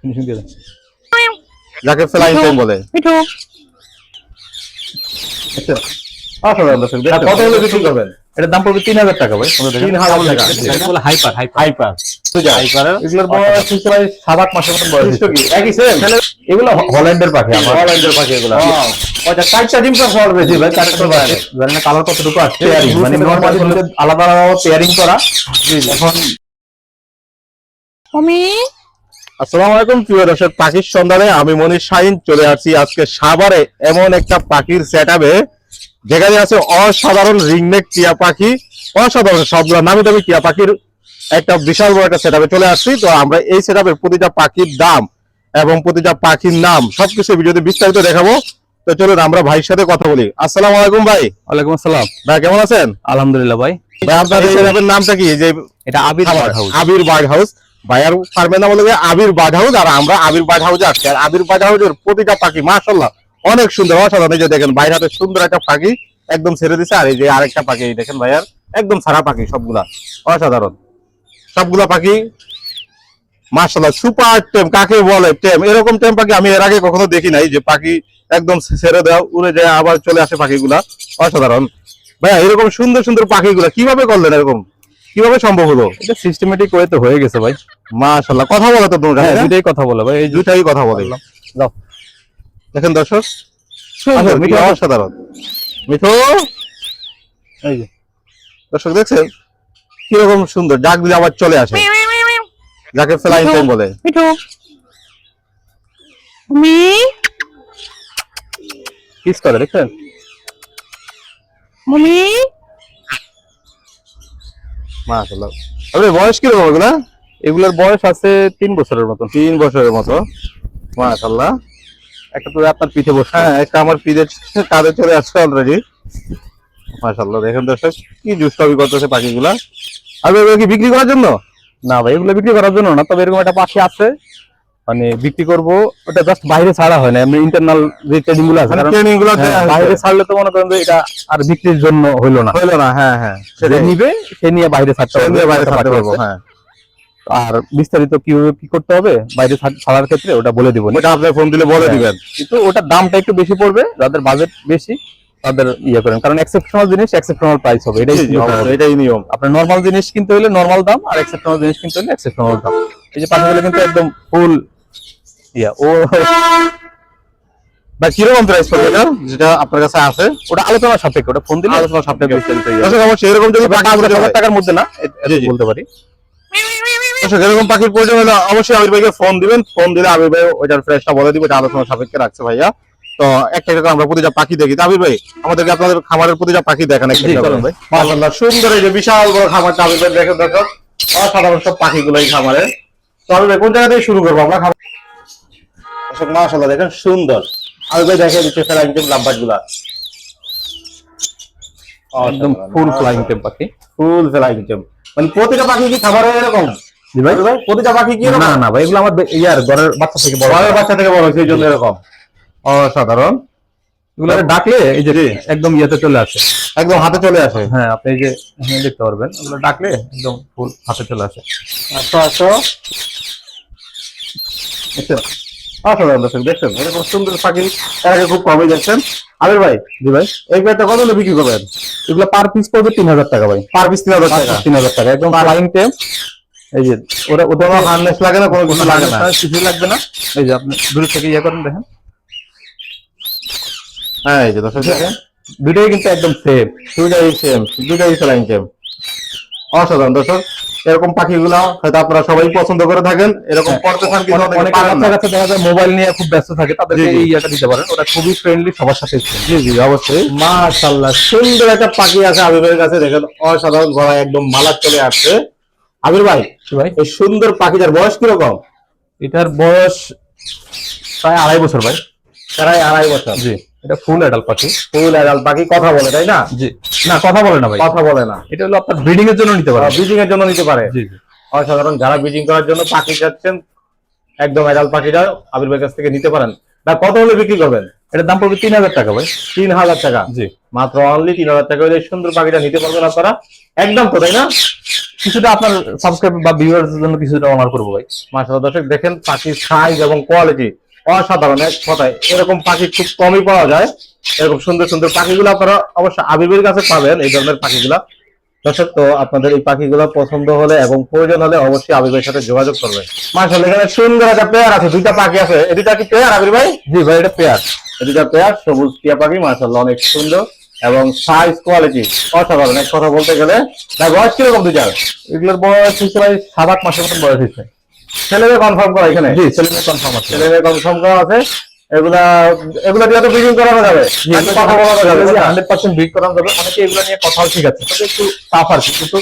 Finishing দিয়ে দেন যাকে flying time বলে। মিঠু অসাধারণ দর্শক দেখছেন? কত হলে বিক্রি করবেন? এটার দাম পড়বে তিন হাজার টাকা ভাই। তিন হাজার টাকা। এটা বলে হাইপার হাইপার। হাইপার। হাইপার। এগুলোর বয়স হচ্ছে প্রায় সাত আট মাসের মতন বয়স কি? একই সেম এগুলো হল্যান্ডের পাখি আমার। হল্যান্ডের পাখি এগুলো। ওইটা চারটা ডিম পাস হওয়ার বেশি ভাই চারটা জানি না কালার কতটুকু আসছে Pairing, মানে মানে নর্মালি আলাদা আলাদা পেয়ারিং করা। এখন মমি আসসালামু আলাইকুম প্রিয় দর্শক পাখির সন্ধানে আমি মনির শাহিন চলে আসছি আজকে সাভারে এমন একটা পাখির সেট যেখানে আছে অসাধারণ রিংনেক টিয়া পাখি অসাধারণ সবগুলো নামি দামি টিয়া পাখির একটা বিশাল বড় একটা সেট চলে আসছি। তো আমরা এই সেট প্রতিটা পাখির দাম এবং প্রতিটা পাখির নাম সবকিছু ভিডিওতে বিস্তারিত দেখাবো। তো চলুন আমরা ভাইয়ের সাথে কথা বলি। আসসালামু আলাইকুম ভাই। ওয়ালাইকুম আসসালাম। ভাই কেমন আছেন? আলহামদুলিল্লাহ ভাই। ভাই আপনার এই নামটা কি? যে এটা Abir bird house. Abir bird house. ভাইয়ার ফার্মের নাম হলো আবির বার্ড হাউস আর আমরা আবির বার্ড হাউসে আসছি আর আবির বার্ড হাউসের প্রতিটা পাখি মাশাল্লাহ অনেক সুন্দর, অসাধারণ। এই যে দেখেন, বাইরে হাতে সুন্দর একটা পাখি একদম ছেড়ে দিছে, আর এই যে আরেকটা পাখি দেখেন ভাইয়ার, একদম সারা পাখি, সবগুলা, অসাধারণ। সবগুলা পাখি মাশাল্লাহ সুপার টেম, কাকে বলে টেম? এরকম টেম পাখি আমি এর আগে কখনো দেখি নাই, যে পাখি একদম ছেড়ে দেওয়া, উড়ে যায়, আবার চলে আসে পাখিগুলা, অসাধারণ। ভাইয়া, এরকম সুন্দর সুন্দর পাখিগুলা কীভাবে করলেন এরকম? কীভাবে সম্ভব হলো? এটা সিস্টেমেটিক ওয়ে তো হয়ে গেছে ভাই। মাশাল্লাহ কথা বলে তো তোমরা হ্যাঁ হ্যাঁ? দুটাই কথা বলে ভাই এই দুটাই কথা বলে। দাও। দেখেন দর্শক আসলে মিঠু। কি অসাধারণ। মিঠু এই যে। দর্শক দেখছেন? কীরকম সুন্দর ডাক দিলে আবার চলে আসে। যাকে ফ্লাইং টাইম বলে। মিঠু। মমি কিস করে দেখছেন? মমি মাশাল্লাহ আপনি বয়স কীরকম এগুলা এগুলোর বয়স আছে তিন বছরের মতো তিন বছরের মতো। মাশাল্লাহ একটা তো আপনার পিঠে বসে। হ্যাঁ একটা আমার পিঠে কাঁধে চলে আসছে অলরেডি মাশাল্লাহ দেখেন দর্শক কি দুষ্টামি করতেছে পাখিগুলা। আর এগুলো কি বিক্রি করার জন্য? না ভাই এগুলো বিক্রি করার জন্য না তবে এরকম একটা পাখি আছে। মানে বিক্রি করব ওটা জাস্ট বাইরে ছাড়া হয় না এমনি ইন্টারনাল যে ট্রেনিংগুলো আছে মানে ট্রেনিংগুলো হ্যাঁ, বাইরে ছাড়লে তো মনে করেন এটা আর বিক্রির জন্য হইল না। হইল না হ্যাঁ হ্যাঁ যে সেটাই। নিবে সে নিয়ে বাইরে ছাড়তে সেটা হবে বাইরে পাখি পারব হ্যাঁ। আর বিস্তারিত কীভাবে কি করতে হবে বাইরে ছাড়ার ক্ষেত্রে ওটা বলে দিব। ওটা আপনি ফোন দিলে বলে হ্যাঁ। দিবেন। কিন্তু ওটার দামটা একটু বেশি পড়বে যাদের বাজেট বেশি তাদের ইয়ে করেন। কারণ এক্সেপশনাল জিনিস এক্সেপশনাল প্রাইস হবে এটাই জি, এটাই নিয়ম। আপনার নর্মাল জিনিস কিনতে হলে নর্মাল দাম আর এক্সেপশনাল জিনিস কিনতে হলে এক্সেপশনাল দাম। এই যে পাখিগুলো কিন্তু একদম ফুল ও বা কীরকম প্রাইস পড়বে এটা? যেটা আপনার কাছে আছে। ওটা আলোচনা সাপেক্ষে ওটা ফোন দিলে? আলোচনা সাপেক্ষে বিস্তারিত হবে। দর্শক অবশ্যই এরকম যদি প্রয়োজন টাকার মধ্যে না। বলতে পারি। এরকম পাখির প্রয়োজন হলে অবশ্যই আবির ভাইকে ফোন দিবেন। ফোন দিলে আবির ভাই ওইটার প্রাইসটা বলে দিবে এটা আলোচনা সাপেক্ষে রাখছে ভাইয়া। তো একটা একটা আমরা প্রতিটা পাখি দেখি। আবির ভাই আমাদেরকে আপনাদের খামারের প্রতিটা পাখি দেখান। ভাই। মাশাআল্লাহ সুন্দর এই যে বিশাল বড় খামারটা আবির ভাই দেখেন দর্শক অসাধারণ সব পাখিগুলো এই খামারে। তো আবির ভাই কোন জায়গা থেকে শুরু করব আমরা? খামার দর্শক মাশাআল্লাহ দেখেন সুন্দর। আর ভাই দেখে দিচ্ছে ফেলা একদম লাম্বাটগুলা। একদম ফুল ফ্লাইং টেম পাখি। ফুল ফেলা একদম মানে প্রতিটা পাখি কি খাবারে এরকম? জি ভাই। ভাই প্রতিটা পাখি কি না না ভাই এগুলো আমার ইয়ার ঘরের বাচ্চা থেকে বড়। বড় বাচ্চা থেকে বড় সেই জন্য এরকম। অসাধারণ। এগুলো ডাকলে এই যে একদম ইয়েতে চলে আসে। একদম হাতে চলে আসে। হ্যাঁ আপনি এই যে দেখতে পারবেন ওগুলো ডাকলে একদম ফুল হাতে চলে আসে। আসো দেখছেন? অসাধারণ দর্শক দেখছেন? এরকম সুন্দর পাখি এর আগে খুব কমই দেখছেন। আবির ভাই জি ভাই এই পেয়ারটা কত হলে বিক্রি করবেন? এগুলো পার পিস পড়বে তিন হাজার টাকা ভাই। পার পিস তিন হাজার টাকা। তিন হাজার টাকা একদম ফ্লাইং টেম এই যে ওরা ওদের কোনো হার্নেস লাগে না কোনো কিছু লাগে না। কিছুই লাগবে না। এই যে আপনি দূরে থেকে ইয়ে করেন দেখেন। হ্যাঁ এই যে দর্শক দেখেন। দুটোই কিন্তু একদম সেফ দুইটাই সেম দুইটাই সেলাইন সেম অসাধারণ দর্শক। এরকম পাখিগুলো হয়তো আপনারা সবাই পছন্দ করে থাকেন। এরকম পড়তে থান কিন্তু অনেক বাচ্চা কাছে দেখা যায় মোবাইল নিয়ে খুব ব্যস্ত থাকে তাদেরকে। এই ইয়েটা দিতে পারেন। ওটা খুবই ফ্রেন্ডলি সবার সাথে জি জি অবশ্যই। মাশাআল্লাহ সুন্দর একটা পাখি আছে আবিরের কাছে। দেখেন অসাধারণ গলায় একদম মালা চলে আসছে। আবির ভাই ভাই? এই সুন্দর পাখিটার বয়স কীরকম? এটার বয়স প্রায় আড়াই বছর ভাই। প্রায় আড়াই বছর। জি। এটা ফুল অ্যাডাল পাখি। ফুল অ্যাডাল পাখি কথা বলে তাই না? জি। না কথা বলে না ভাই। কথা বলে না। এটা হলো আপনার ব্রিডিং এর জন্য নিতে পারেন ব্রিডিং এর জন্য নিতে পারে। জি জি। অসাধারণ যারা ব্রিডিং করার জন্য পাখি চাচ্ছেন একদম অ্যাডাল পাখিটা আবির ভাইয়ের কাছ থেকে নিতে পারেন। না কত হলে বিক্রি করবেন? এটার দাম পড়বে তিন হাজার টাকা ভাই। তিন হাজার টাকা। জি। মাত্র অনলি তিন হাজার টাকা হলে সুন্দর পাখিটা নিতে পারবেন আপনারা। একদম তো তাই না? কিছুটা আপনার সাবস্ক্রাইব বা ভিউয়ার্স জন্য কিছুটা অনার করব ভাই। মাসাল্লাহ দর্শক দেখেন পাখির সাইজ এবং কোয়ালিটি অসাধারণ এক কথায়। এরকম পাখি খুব কমই পাওয়া যায়। এরকম সুন্দর সুন্দর পাখিগুলো আপনারা অবশ্য আবিবের কাছে পাবেন এই ধরনের পাখিগুলা। দর্শক তো আপনাদের এই পাখিগুলো পছন্দ হলে এবং প্রয়োজন হলে অবশ্যই আবিবের সাথে যোগাযোগ করবেন। মাসাল্লাহ এখানে সুন্দর একটা পেয়ার আছে দুইটা পাখি আছে। এই দুইটা কি পেয়ার আবির ভাই? জি ভাই এটা পেয়ার। এই দুইটা পেয়ার সবুজ টিয়া পাখি মাসাল্লাহ অনেক সুন্দর এবং সাইজ কোয়ালিটি অসাধারণ। এক কথা বলতে গেলে বয়স কীরকম দুইটার? এগুলোর বয়স ভাই সাত আট মাসের মতন বয়স হয়েছে। ছেলেদের কনফার্ম করা এখানে? জি কনফার্ম আছে। কনফার্ম করা আছে। এগুলা এগুলা দিয়ে তো ব্রিডিং করানো যাবে। কথা বলা যাবে হান্ড্রেড পার্সেন্ট করানো যাবে। অনেকে এগুলো নিয়ে কথাও ঠিক আছে একটু টাফ আর কিন্তু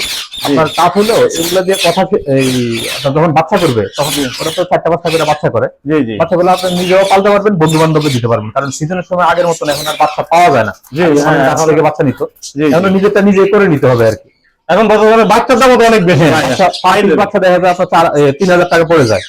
আপনার টাফ হলেও এগুলো দিয়ে কথা এই আপনার যখন বাচ্চা করবে তখন ওরা তো চারটা বাচ্চা করে বাচ্চা করে। জি জি। বাচ্চাগুলো আপনি নিজেও পালতে পারবেন বন্ধু বান্ধবকে দিতে পারবেন। কারণ সিজনের সময় আগের মতন এখন আর বাচ্চা পাওয়া যায় না। জি, হ্যাঁ, বাচ্চা নিত। এখন নিজেরটা নিজে করে নিতে হবে আর কি। এখন বর্তমানে বাচ্চার দাম অনেক বেশি। বাচ্চা বাচ্চা দেখা যায় আপনার তিন হাজার টাকা পড়ে যায়।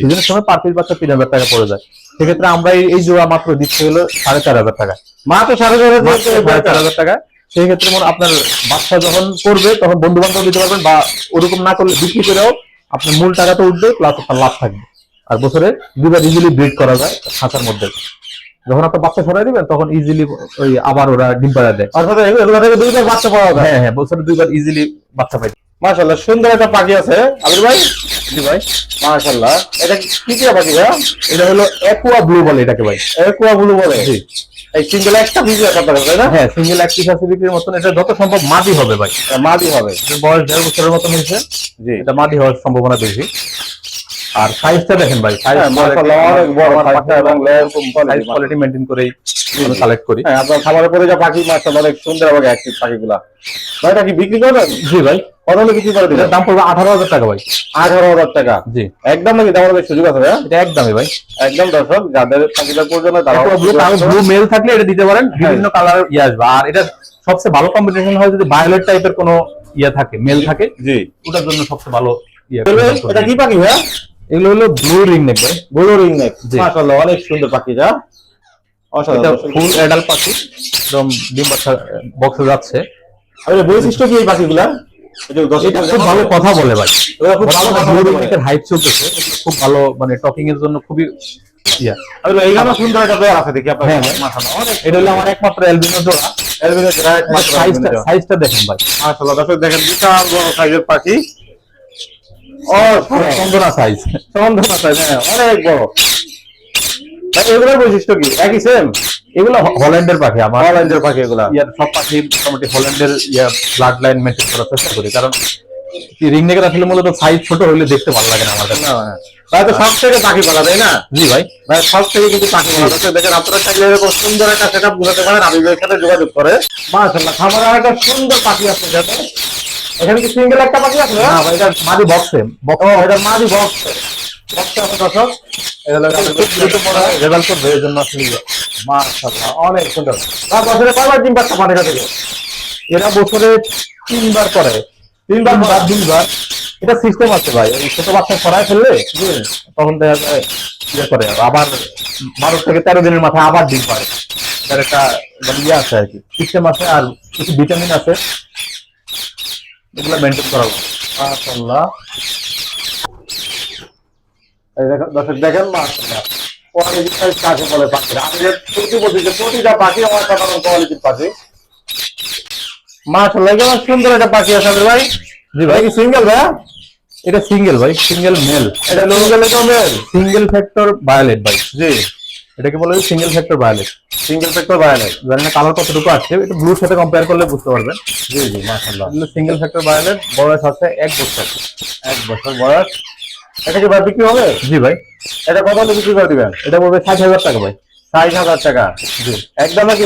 সিজনের সময় পার পিস বাচ্চা তিন হাজার টাকা পড়ে যায়। সেক্ষেত্রে আমরা এই- জোড়া মাত্র দিচ্ছি হলো সাড়ে চার হাজার টাকা। মা তো সাড়ে চার হাজার সাড়ে চার হাজার টাকা। সেই ক্ষেত্রে মনে আপনার বাচ্চা যখন করবে তখন বন্ধু বান্ধব দিতে পারবেন বা ওরকম না করলে বিক্রি করেও আপনার মূল টাকা তো উঠবে প্লাস আপনার লাভ থাকবে। আর বছরে দুবার ইজিলি ব্রিড করা যায় খাঁচার মধ্যে। যখন আপনার বাচ্চা সরাই দিবেন তখন ইজিলি ওই আবার ওরা ডিম পাড়া দেয়। অর্থাৎ এগুলো থেকে দুইটা বাচ্চা পাওয়া যায়। হ্যাঁ হ্যাঁ বছরে দুইবার ইজিলি বাচ্চা পাই। মাশাল্লাহ সুন্দর একটা পাখি আছে। আবির ভাই? জি ভাই। মাশাল্লাহ এটা কি কি পাখি ভাই? এটা হলো একুয়া ব্লু বলে এটাকে ভাই। একুয়া ব্লু বলে। জি। এই সিঙ্গেল একটা পিস আপনার তাই না? হ্যাঁ সিঙ্গেল এক পিস আছে বিক্রির মতন। এটা যত সম্ভব মাদি হবে ভাই। মাদি হবে। বয়স দেড় বছরের মতন হয়েছে। জি। এটা মাদি হওয়ার সম্ভাবনা বেশি। আর সাইজটা দেখেন ভাই সাইজ হ্যাঁ, অনেক বড় পাখা এবং লেয়ার সাইজ কোয়ালিটি কোয়ালিটি করেই কালেক্ট করি। হ্যাঁ আপনার খাবারের পরে যা পাখি মাশাআল্লাহ অনেক সুন্দর এবং অ্যাক্টিভ পাখিগুলা। ভাই এটা কি বিক্রি করবেন জি ভাই। কত বিক্রি করে দাম পড়বে আঠারো হাজার টাকা ভাই। আঠারো হাজার টাকা? জি। একদম নাকি দামের বেশ সুযোগ আছে ভাইয়া? এটা একদমই ভাই। একদম দর্শক যাদের পাখিটা প্রয়োজন তারা ব্লু মেল থাকলে এটা দিতে পারেন হ্যাঁ। বিভিন্ন কালার ইয়ে আসবে। আর এটা সবচেয়ে ভালো কম্বিনেশন হয় যদি ভায়োলেট টাইপের কোনো ইয়ে থাকে মেল থাকে জি। ওটার জন্য সবচেয়ে ভালো ইয়ে এটা কি পাখি ভাইয়া? এগুলো হলো ব্লু রিং নেক ভাই। ব্লু রিং নেক মাশাআল্লাহ অনেক সুন্দর পাখিটা অসাধারণ ফুল অ্যাডাল পাখি একদম ডিম বাচ্চা বক্সে যাচ্ছে। আর বৈশিষ্ট্য কি এই পাখিগুলা? খুব ভালো কথা বলে ভাই। খুব ভালো হাইপ চলতেছে। খুব ভালো মানে টকিং এর জন্য খুবই ইয়া। আর সুন্দর একটা পেয়ার আছে দেখি আপনার হ্যাঁ। মাশাআল্লাহ এটা হলো আমার একমাত্র অ্যালবিনো জোড়া। এলবিনো জোড়া সাইজটা সাইজটা দেখেন ভাই। মাশাআল্লাহ দর্শক দেখেন বিশাল বড় সাইজের পাখি। ও চন্দনা সাইজ চন্দনা সাইজ হ্যাঁ অনেক বড়। এগুলোর বৈশিষ্ট্য কি? একই সেম এগুলো হল্যান্ডের পাখি আমার অরেঞ্জের পাখি এগুলা। ইয়ার সব পাখি মোটামুটি হল্যান্ডের ব্লাড লাইন মেনটেন করার চেষ্টা করি কারণ রিং নেকের আসলে মূলত সাইজ ছোট হলে দেখতে ভালো লাগে না না। ভাই তো সব থেকে পাখি পালা তাই না? জি ভাই। ভাই সব থেকে কিন্তু পাখি পালা। দেখেন আপনারা চাইলে এরকম সুন্দর একটা সেট আপ বুঝাতে পারেন সাথে যোগাযোগ করে। মাশাআল্লাহ খামারে একটা সুন্দর পাখি আছে যাতে এখানে কি সিঙ্গেল একটা পাখি আছে না ভাই এটা মাদি বক্সে ও এটা মাদি বক্স বক্স আছে দর্শক। রেজাল্ট করবে এই জন্য আসলে ইয়ে। মাশাআল্লাহ অনেক সুন্দর। তার বছরে কয়বার ডিম পাচ্ছা থেকে এরা বছরে তিনবার করে। তিনবার দুইবার। এটা সিস্টেম আছে ভাই ছোট বাচ্চা ফেললে তখন দেখা যায় ইয়ে করে আবার বারো থেকে তেরো দিনের মাথায় আবার ডিম পারে এটার একটা মানে ইয়ে আছে আর কি সিস্টেম আছে আর কিছু ভিটামিন আছে। এগুলো মেনটেন করা এই দেখেন দর্শক দেখেন কোয়ালিটি সাইজ কাকে বলে পাখির? আমাদের প্রতি বছর প্রতিটা পাখি আমার সাধারণ কোয়ালিটির পাখি। মাশাআল্লাহ কেমন সুন্দর একটা পাখি আছে ভাই। জি ভাই। সিঙ্গেল ভাই এটা সিঙ্গেল ভাই সিঙ্গেল মেল এটা single male single factor violet ভাই। জি। এটাকে বলে single factor violet single factor নাই জানি না কালার কতটুকু আসছে এটা ব্লুর সাথে কম্পেয়ার করলে বুঝতে পারবেন। জি জি মাশাআল্লাহ। সিঙ্গেল ফ্যাক্টর ভায়োলেট বয়স আছে এক বছর। এক বছর বয়স। এটা কি বিক্রি হবে? জি ভাই। এটা কত বিক্রি করে দিবেন? এটা পড়বে ষাট হাজার টাকা ভাই। ষাট হাজার টাকা। জি। একদম কি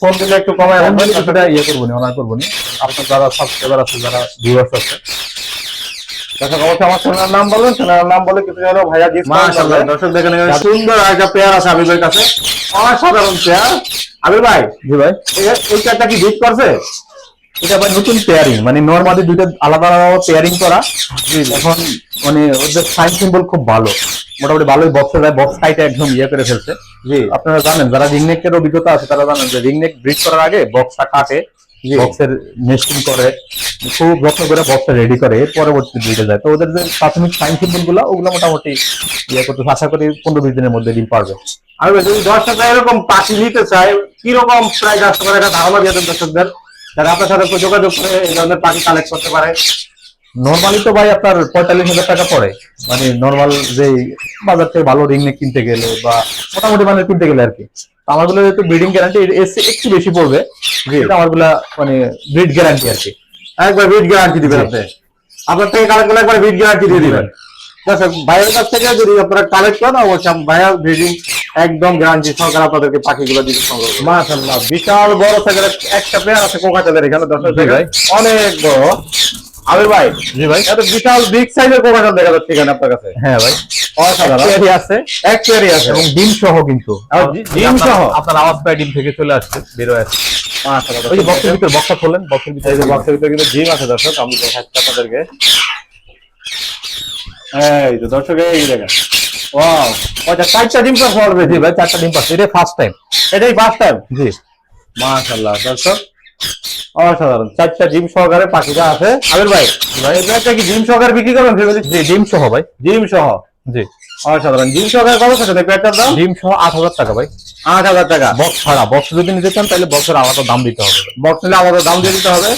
ফোন দিলে একটু কমায় রাখবেন? ইয়ে করব নি অনার করব নি। আপনার যারা সাবস্ক্রাইবার আছে যারা ভিউয়ার্স আছে দর্শক অবশ্যই আমার চ্যানেলের নাম বলুন চ্যানেলের নাম বলে কিছু হলো ভাইয়া ডিসকাউন্ট মাশাআল্লাহ, দর্শক দেখেন সুন্দর একটা পেয়ার আছে আবির কাছে। অসাধারণ পেয়ার আবির ভাই জি ভাই। এই- এই কি বিট করছে? এটা আবার নতুন পেয়ারিং মানে নর্মালি দুইটা আলাদা আলাদা পেয়ারিং করা। এখন মানে ওদের সাইন সিম্বল খুব ভালো। মোটামুটি ভালোই বক্সে যায় বক্স সাইটে একদম ইয়ে করে ফেলছে। জি। আপনারা জানেন যারা রিংনেকের অভিজ্ঞতা আছে তারা জানেন যে রিংনেক ব্রিড করার আগে বক্সটা কাটে। বক্সের মেশিং করে খুব যত্ন করে বক্সটা রেডি করে পরবর্তী ব্রিডে যায়। তো ওদের যে প্রাথমিক সাইনগুলো ওগুলো মোটামুটি ইয়ে করতে আশা করি পনেরো বিশ দিনের মধ্যে ডিম পারবে। আমি বলছি, যদি দর্শকরা এরকম পাখি নিতে চায় কীরকম প্রাইস আসতে পারে? এটা ধারণা দিয়ে দেন দর্শকদের যারা আপনার সাথে যোগাযোগ করে এই ধরনের পাখি কালেক্ট করতে পারে। নর্মালি তো ভাই আপনার পঁয়তাল্লিশ হাজার টাকা পড়ে। মানে নর্মাল যে বাজার থেকে ভালো রিং কিনতে গেলে বা মোটামুটি মানে কিনতে গেলে আর কি। আমারগুলো যেহেতু ব্রিডিং গ্যারান্টি এসে একটু বেশি পড়বে। আমারগুলা মানে ব্রিড গ্যারান্টি আর কি। একবার বিট গ্যারান্টি দিবেন আপনি। আপনার থেকে কালেক্ট করলে একবার বিট গ্যারান্টি দিয়ে দিবেন। ভাইয়ের কাছ থেকে যদি আপনারা কালেক্ট করেন অবশ্যই আমি ভাইয়ার ব্রিডিং একদম গ্যারান্টি সহকারে আপনাদেরকে পাখিগুলো দিতে সংগ্রহ। মাশাআল্লাহ বিশাল বড় সাইজের একটা পেয়ার আছে কোকাটেলের এখানে দর্শক ভাই। অনেক বড়। আবির ভাই জি ভাই। এত বিশাল বিগ সাইজের কোকাটেল দেখা যাচ্ছে এখানে আপনার কাছে। হ্যাঁ ভাই। অসাধারণ। পেয়ারি আছে। এক আছে। এবং ডিম সহ কিন্তু। ডিম সহ? আপনার আওয়াজ পায় ডিম থেকে চলে আসছে বেরোয় আসছে। মাশাআল্লাহ। ওই যে বক্সের ভিতরে বক্সটা খোলেন বক্সের ভিতরে। এই যে বক্সের ভিতরে কিন্তু জিম আছে দর্শক। আমি দেখাচ্ছি আপনাদেরকে। এই তো দর্শক এই দেখেন। ওয়াও ওটা চারটা ডিম পাস জি ভাই চারটা ডিম এটা ফার্স্ট টাইম এটাই ফার্স্ট টাইম জি। মাশাআল্লাহ দর্শক। অসাধারণ। চারটা ডিম সহকারে পাখিটা আছে। আবির ভাই ভাই এটা কি ডিম সহকারে বিক্রি করেন ফেমিলি জি ডিম সহ ভাই। ডিম সহ? জি। অসাধারণ। ডিম সহকারে কত টাকা দেখবে দাম? ডিম সহ আট হাজার টাকা ভাই। আট হাজার টাকা। বক্স ছাড়া বক্স যদি নিতে চান তাহলে বক্সের আলাদা দাম দিতে হবে। বক্স নিলে আমাদের দাম দিয়ে দিতে হবে।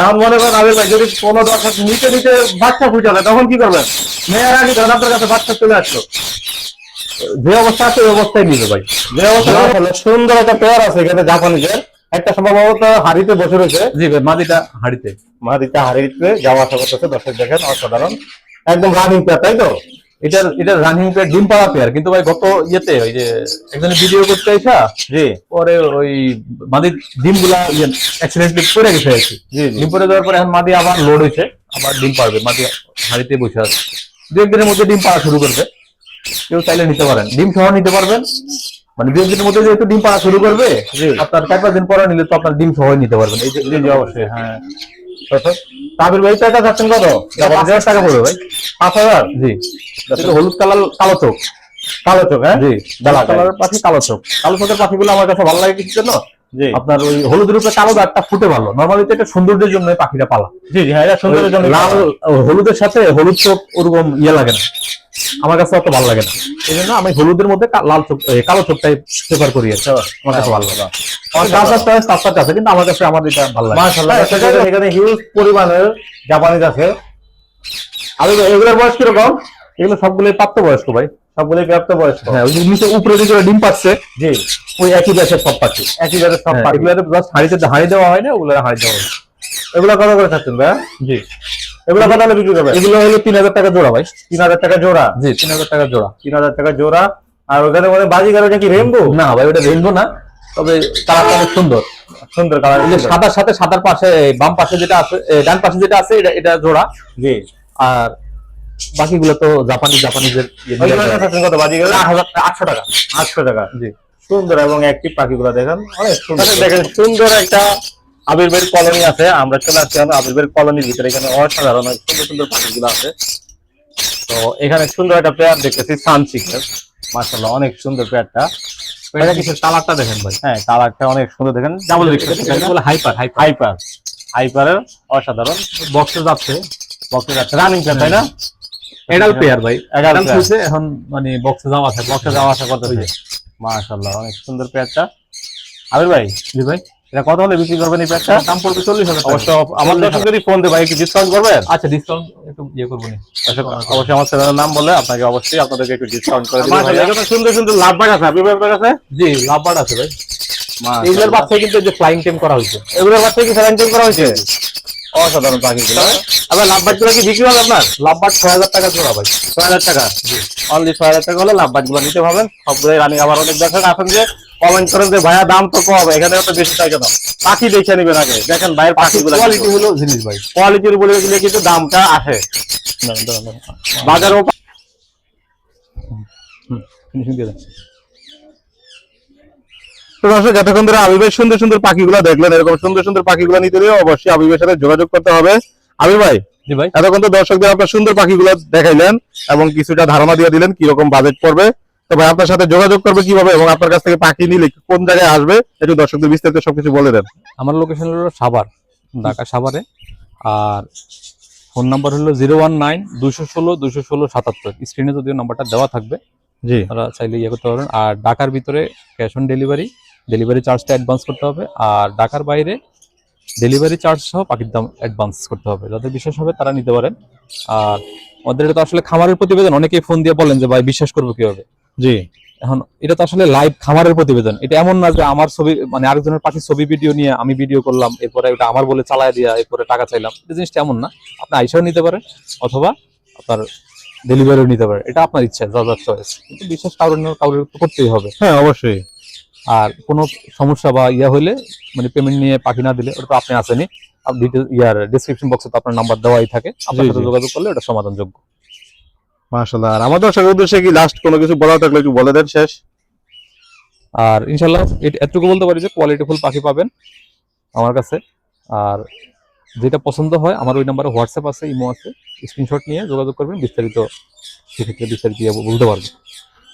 এখন মনে করেন আবির ভাই যদি কোনো দর্শক নিতে নিতে বাচ্চা ফুটালে তখন কি করবেন? মেয়ের আগে ধরেন আপনার কাছে বাচ্চা চলে আসলো। যে অবস্থা আছে ওই অবস্থায় নিবে ভাই। যে অবস্থা সুন্দর একটা পেয়ার আছে এখানে জাপানিজের। একটা সম্ভবত হাড়িতে বসে রয়েছে। জি ভাই মাদিটা হাড়িতে। মাদিটা হাড়িতে যাওয়া আসা করতেছে দর্শক দেখেন অসাধারণ। একদম রানিং পেয়ার তাই তো? এটার এটা রানিং পেয়ার ডিম পাড়া পেয়ার কিন্তু ভাই গত ইয়েতে ওই যে একজনে ভিডিও করতে আইসা জি। পরে ওই মাদি ডিমগুলা অ্যাক্সিডেন্টলি পড়ে গেছে আর কি। ডিম পড়ে যাওয়ার পরে এখন মাদি আবার লোড হয়েছে আবার ডিম পারবে মাদি হাড়িতে বসে আছে। দু একদিনের মধ্যে ডিম পাড়া শুরু করবে। কেউ চাইলে নিতে পারেন। ডিম সহ নিতে পারবেন। মানে দু একদিনের মধ্যে যেহেতু ডিম পাড়া শুরু করবে আপনার চার পাঁচ দিন পরে নিলে তো আপনার ডিম সহ নিতে পারবেন। এই যে অবশ্যই হ্যাঁ। তাবির ভাই এটা যাচ্ছেন কত? হাজার টাকা পড়বে ভাই। পাঁচ হাজার? জি। হলুদ কালার কালো চোখ। কালো চোখ হ্যাঁ? জি। বেলা কালার পাখি কালো চোখ। কালো চোখের পাখিগুলো আমার কাছে ভালো লাগে কিছু জন্য। আপনার ওই হলুদের উপরে কালো দাগটা ফুটে ভালো। নর্মালি তো এটা সৌন্দর্যের জন্য পাখিটা পালা। জি জি হ্যাঁ এটা সুন্দরের জন্য লাল হলুদের সাথে হলুদ চোখ ওরকম ইয়ে লাগে না। আমার কাছে অত ভালো লাগে না। এই জন্য আমি হলুদের মধ্যে লাল চোখ কালো চোখটাই প্রেফার করি আর আমার কাছে ভালো লাগে। আমার আছে কিন্তু আমার কাছে আমার এটা ভালো লাগে মাশাআল্লাহ এখানে হিউজ পরিমাণের জাপানিজ আছে। এগুলোর বয়স কীরকম? এগুলো সবগুলোই প্রাপ্তবয়স্ক ভাই। সবগুলো প্রাপ্ত বয়স হ্যাঁ ওই নিচে উপরে দিকে ডিম পাচ্ছে জি। ওই একই ব্যাচের সব পাচ্ছে একই সব এগুলো জাস্ট হাড়িতে হাড়ি দেওয়া হয় না ওগুলো হাড়ি দেওয়া হয়। এগুলো কত করে থাকছেন ভাই জি। এগুলো কত হলে বিক্রি করবে? এগুলো হলো তিন হাজার টাকা জোড়া ভাই। তিন হাজার টাকা জোড়া? জি তিন হাজার টাকা জোড়া। তিন হাজার টাকা জোড়া। আর ওখানে মানে বাজিগার ওটা কি রেমবো না ভাই ওটা রেনবো না। তবে কালারটা অনেক সুন্দর। সুন্দর কালার এই সাদার সাথে সাদার পাশে বাম পাশে যেটা আছে ডান পাশে যেটা আছে এটা এটা জোড়া। জি। আর বাকিগুলো তো জাপানি জাপানিজের ইয়ে কত বাজিগার আটশো টাকা। আটশো টাকা। জি। সুন্দর এবং অ্যাক্টিভ পাখিগুলো দেখেন অনেক সুন্দর। দেখেন সুন্দর একটা আবির বের কলোনি আছে আমরা চলে আসছি এখন আবির বের কলোনির ভিতরে। এখানে অসাধারণ সুন্দর সুন্দর পাখিগুলো আছে। তো এখানে সুন্দর একটা পেয়ার দেখতেছি সানচিকের মাসাল্লাহ অনেক সুন্দর পেয়ারটা। কালারটা দেখেন ভাই? হ্যাঁ কালারটা অনেক সুন্দর দেখেন। ডাবল হাইপার হাইপার হাইপার হাইপারের অসাধারণ। বক্সে যাচ্ছে। বক্সে যাচ্ছে রানিং পেয়ার তাই না? এডাল পেয়ার ভাই। হয়েছে এখন মানে বক্সে যাওয়া আছে। বক্সে যাওয়া আসা অনেক সুন্দর পেয়ারটা। আবির ভাই? জি ভাই। এটা কত হলে বিক্রি করবেন এই পেয়ারটা দাম পড়বে চল্লিশ হাজার অবশ্য আমার দর্শক যদি ফোন দেবে একটু ডিসকাউন্ট করবেন? আচ্ছা ডিসকাউন্ট একটু ইয়ে করব অবশ্যই আমার চ্যানেলের নাম বলে আপনাকে অবশ্যই আপনাদেরকে একটু ডিসকাউন্ট করে সুন্দর সুন্দর লাভ বাগ আছে আপনার কাছে? জি লাভবার্ড আছে ভাই। এইগুলোর বাচ্চা কিন্তু যে ফ্লাইং টেম করা হয়েছে। এগুলোর বাচ্চা কি স্যালেন্টিং করা হয়েছে? অসাধারণ পাখিগুলো আবার লাভ বাগগুলো কি বিক্রি হবে আপনার? লাভবার্ড ছয় হাজার টাকা জোড়া ভাই। ছয় হাজার টাকা? অনলি ছয় হাজার টাকা হলে লাভ বাগগুলো নিতে পারবেন। সবগুলোই রানিং আবার অনেক দর্শক আছেন যে কমেন্ট করেন যে ভাইয়া দাম তো কম এখানে তো বেশি চাই কেন পাখি দেখে নেবেন আগে। দেখেন বাইরের পাখিগুলো কোয়ালিটি হলো জিনিস ভাই। কোয়ালিটির বলে গেলে কিন্তু দামটা আসে। বাজারও দর্শক এতক্ষণ ধরে আবিবের সুন্দর সুন্দর পাখিগুলো দেখলেন এরকম সুন্দর সুন্দর পাখিগুলো নিতে হলে অবশ্যই আবিবের সাথে যোগাযোগ করতে হবে। আবির ভাই ভাই। এতক্ষণ তো দর্শকদের আপনার সুন্দর পাখিগুলো দেখাইলেন এবং কিছুটা ধারণা দিয়ে দিলেন কীরকম বাজেট পড়বে। তো ভাই আপনার সাথে যোগাযোগ করবে কীভাবে এবং আপনার কাছ থেকে পাখি নিলে কোন জায়গায় আসবে? একটু দর্শকদের বিস্তারিত সবকিছু বলে দেন। আমার লোকেশন হলো সাভার ঢাকা সাভারে। আর ফোন নাম্বার হলো জিরো ওয়ান নাইন দুশো ষোলো দুশো ষোলো সাতাত্তর। স্ক্রিনে যদিও নাম্বারটা দেওয়া থাকবে জি। তারা চাইলে ইয়ে করতে পারবেন। আর ঢাকার ভিতরে ক্যাশ অন ডেলিভারি ডেলিভারি চার্জটা অ্যাডভান্স করতে হবে। আর ঢাকার বাইরে ডেলিভারি চার্জ সহ পাখির দাম অ্যাডভান্স করতে হবে। যাদের বিশ্বাস হবে তারা নিতে পারেন। আর আমাদের এটা তো আসলে খামারের প্রতিবেদন অনেকেই ফোন দিয়ে বলেন যে ভাই বিশ্বাস করব কীভাবে? জি। এখন এটা তো আসলে লাইভ খামারের প্রতিবেদন। এটা এমন না যে আমার ছবি মানে আরেকজনের পাখির ছবি ভিডিও নিয়ে আমি ভিডিও করলাম এরপরে ওটা আমার বলে চালায় দিয়া এরপরে টাকা চাইলাম। এই জিনিসটা এমন না। আপনি আইসাও নিতে পারেন অথবা আপনার ডেলিভারিও নিতে পারেন। এটা আপনার ইচ্ছা যা যার চয়েস কিন্তু বিশেষ কারোর তো করতেই হবে। হ্যাঁ অবশ্যই। আর কোনো সমস্যা বা ইয়া হলে মানে পেমেন্ট নিয়ে পাখি না দিলে ওটা তো আপনি আসেনি ইয়ার ডিসক্রিপশন বক্সে তো আপনার নাম্বার দেওয়াই থাকে। আপনার সাথে যোগাযোগ করলে ওটা সমাধানযোগ্য। আর আমার দর্শকের উদ্দেশ্যে কি লাস্ট কোনো কিছু বলা থাকলে একটু বলে দেন শেষ? আর ইনশাল্লাহ এতটুকু বলতে পারি যে কোয়ালিটিফুল পাখি পাবেন আমার কাছে। আর যেটা পছন্দ হয় আমার ওই নাম্বারে হোয়াটসঅ্যাপ আছে ইমো আছে স্ক্রিনশট নিয়ে যোগাযোগ করবেন বিস্তারিত সেক্ষেত্রে বিস্তারিত বলতে পারব।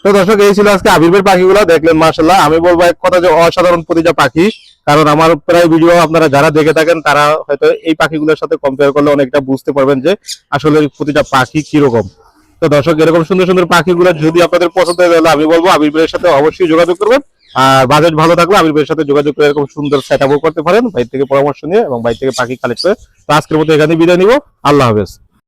তো দর্শক এই ছিল আজকে আবির্বের পাখিগুলো দেখলেন মাশাল্লাহ আমি বলব এক কথা যে অসাধারণ প্রতিটা পাখি কারণ আমার প্রায় ভিডিও আপনারা যারা দেখে থাকেন তারা হয়তো এই পাখিগুলোর সাথে কম্পেয়ার করলে অনেকটা বুঝতে পারবেন যে আসলে প্রতিটা পাখি কীরকম। তো দর্শক, এরকম সুন্দর সুন্দর পাখিগুলো যদি আপনাদের পছন্দ হয়, তাহলে আমি বলব আবির্বের সাথে অবশ্যই যোগাযোগ করবেন। আর বাজেট ভালো থাকলে আবির্বের সাথে যোগাযোগ করে এরকম সুন্দর সেট করতে পারেন বাইর থেকে পরামর্শ নিয়ে এবং বাইর থেকে পাখি কালেক্ট করে। তো আজকের মতো এখানে বিদায় নিবো। আল্লাহ হাফেজ।